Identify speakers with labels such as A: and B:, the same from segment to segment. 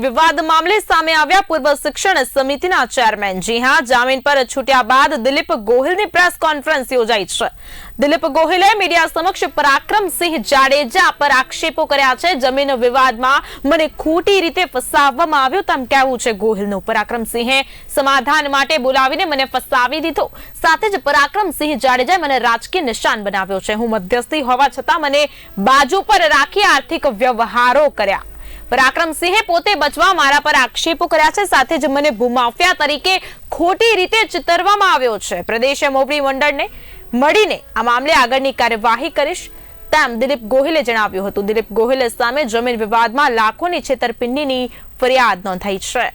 A: વિવાદ મામલે સામે આવ્યા પૂર્વ શિક્ષણ સમિતિના ચેરમેન. જી હા, જામીન પર છૂટ્યા બાદ દિલીપ ગોહિલની પ્રેસ કોન્ફરન્સ યોજાઈ છે. દિલીપ ગોહિલે મીડિયા સમક્ષ પરાક્રમસિંહ જાડેજા પર આક્ષેપો કર્યા છે. જમીન વિવાદમાં મને ખોટી રીતે ફસાવવામાં આવ્યો, તેમ કહેવું છે ગોહિલનું. પરાક્રમસિંહે સમાધાન માટે બોલાવીને મને ફસાવી દીધો. સાથે જ પરાક્રમસિંહ જાડેજાએ મને રાજકીય નિશાન બનાવ્યો છે. હું મધ્યસ્થી હોવા છતાં મને બાજુ પર રાખી આર્થિક વ્યવહારો કર્યા. પરાક્રમસિંહે પોતે બચવા મારા પર આક્ષેપો કર્યા છે. સાથે જ મને ભૂમાફિયા તરીકે ખોટી રીતે ચિતરવામાં આવ્યો છે. પ્રદેશ મોવડી મંડળને મળીને આ મામલે આગળની કાર્યવાહી કરીશ. તેમ દિલીપ ગોહિલે જણાવ્યું હતું. દિલીપ ગોહિલે સામે જમીન વિવાદમાં લાખોની છેતરપિંડીની ફરિયાદ નોંધાઈ છે.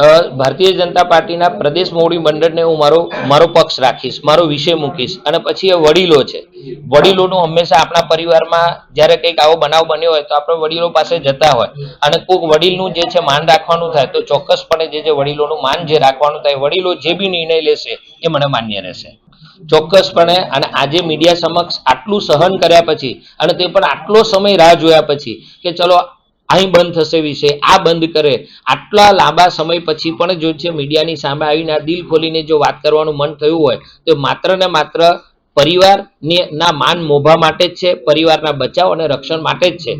B: ભારતીય જનતા પાર્ટીના પ્રદેશ મોવડી મંડળને હું મારો મારો પક્ષ રાખીશ, મારો વિષય મૂકીશ. અને પછી એ વડીલો છે. વડીલોનું હંમેશા આપણા પરિવારમાં જ્યારે કંઈક આવો બનાવ બન્યો હોય તો આપણે વડીલો પાસે જતા હોય. અને કોઈક વડીલનું જે છે માન રાખવાનું થાય તો ચોક્કસપણે જે છે વડીલોનું માન જે રાખવાનું થાય, વડીલો જે બી નિર્ણય લેશે એ મને માન્ય રહેશે. ચોક્કસપણે અને આજે મીડિયા સમક્ષ આટલું સહન કર્યા પછી અને તે પણ આટલો સમય રાહ જોયા પછી કે ચલો અહીં બંધ થશે વિશે આ બંધ કરે. આટલા લાંબા સમય પછી પણ જો છે મીડિયાની સામે આવીને દિલ ખોલીને જો વાત કરવાનું મન થયું હોય, તો માત્ર ને માત્ર પરિવારની ના માન મોભા માટે જ છે, પરિવારના બચાવ અને રક્ષણ માટે જ છે.